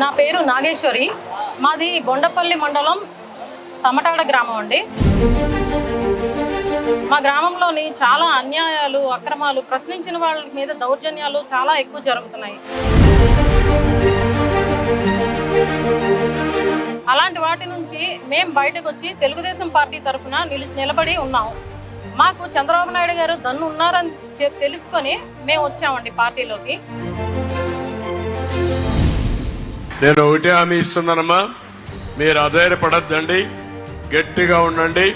నా పేరు నాగేశ్వరి. మాది బొండపల్లి మండలం తమటాడ గ్రామం అండి. మా గ్రామంలోని చాలా అన్యాయాలు అక్రమాలు ప్రశ్నించిన వాళ్ళ మీద దౌర్జన్యాలు చాలా ఎక్కువ జరుగుతున్నాయి. అలాంటి వాటి నుంచి మేము బయటకు వచ్చి తెలుగుదేశం పార్టీ తరఫున నిలబడి ఉన్నాము మాకు చంద్రబాబు నాయుడు గారు దన్ను ఉన్నారని తెలుసుకొని మేము వచ్చామండి పార్టీలోకి. నేను ఒకటే హామీ ఇస్తున్నానమ్మా. మీరు అధైర్యపడద్దండి గట్టిగా ఉండండి.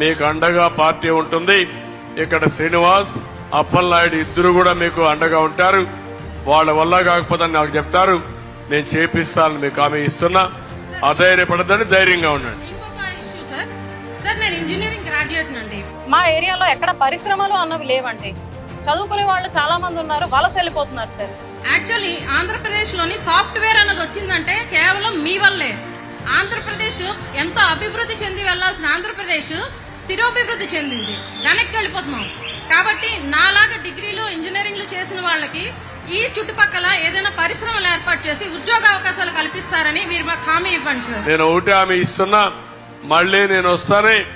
మీకు అండగా పార్టీ ఉంటుంది. ఇక్కడ శ్రీనివాస్ అప్పలనాయుడు ఇద్దరు కూడా మీకు అండగా ఉంటారు. వాళ్ళ వల్ల కాకపోతే నాకు చెప్తారు. నేను చేపిస్తానని మీకు హామీ ఇస్తున్నా. అధైర్యపడద్దని ధైర్యంగా ఉండండి. ఇంకొక ఇష్యూ సార్ సార్ నేను ఇంజనీరింగ్ గ్రాడ్యుయేట్ నండి. మా ఏరియాలో ఎక్కడ పరిశ్రమలు అన్నవి లేవండి. చదువుకునే వాళ్ళు చాలా మంది ఉన్నారు. వలస వెళ్ళిపోతున్నారు సార్ యాక్చువల్లీ ఆంధ్రప్రదేశ్లోని సాఫ్ట్వేర్ అన్నది వచ్చిందంటే కేవలం మీ వల్లే. ఆంధ్రప్రదేశ్ ఎంతో అభివృద్ధి చెంది వెళ్ళాల్సిన ఆంధ్రప్రదేశ్ తిరోభివృద్ధి చెందింది. వెనక్కి వెళ్ళిపోతున్నాం. కాబట్టి నాలాగా డిగ్రీలు ఇంజనీరింగ్లు చేసిన వాళ్ళకి ఈ చుట్టుపక్కల ఏదైనా పరిశ్రమలు ఏర్పాటు చేసి ఉద్యోగ అవకాశాలు కల్పిస్తారని మీరు మాకు హామీ ఇవ్వండి సార్. నేను ఒకటి హామీ ఇస్తున్నా. మళ్ళీ నేను వస్తానే.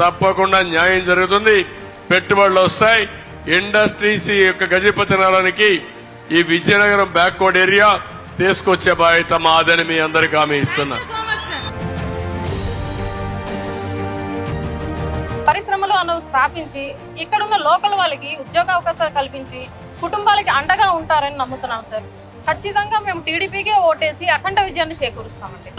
తప్పకుండా న్యాయం జరుగుతుంది. పెట్టుబడులు వస్తాయి. ఇండస్ట్రీస్ యొక్క గజపతి నగరానికి ఈ విజయనగరం బ్యాక్వర్డ్ ఏరియా తీసుకొచ్చే బాధ్యత మాదని మీ అందరికి హామీ ఇస్తున్నా Thank you so much, sir. పరిశ్రమలు అన్నవి స్థాపించి ఇక్కడున్న లోకల్ వాళ్ళకి ఉద్యోగ అవకాశాలు కల్పించి కుటుంబాలకి అండగా ఉంటారని నమ్ముతున్నాం సార్ ఖచ్చితంగా మేము టీడీపీకే ఓటేసి అఖండ విజయాన్ని చేకూరుస్తామండి.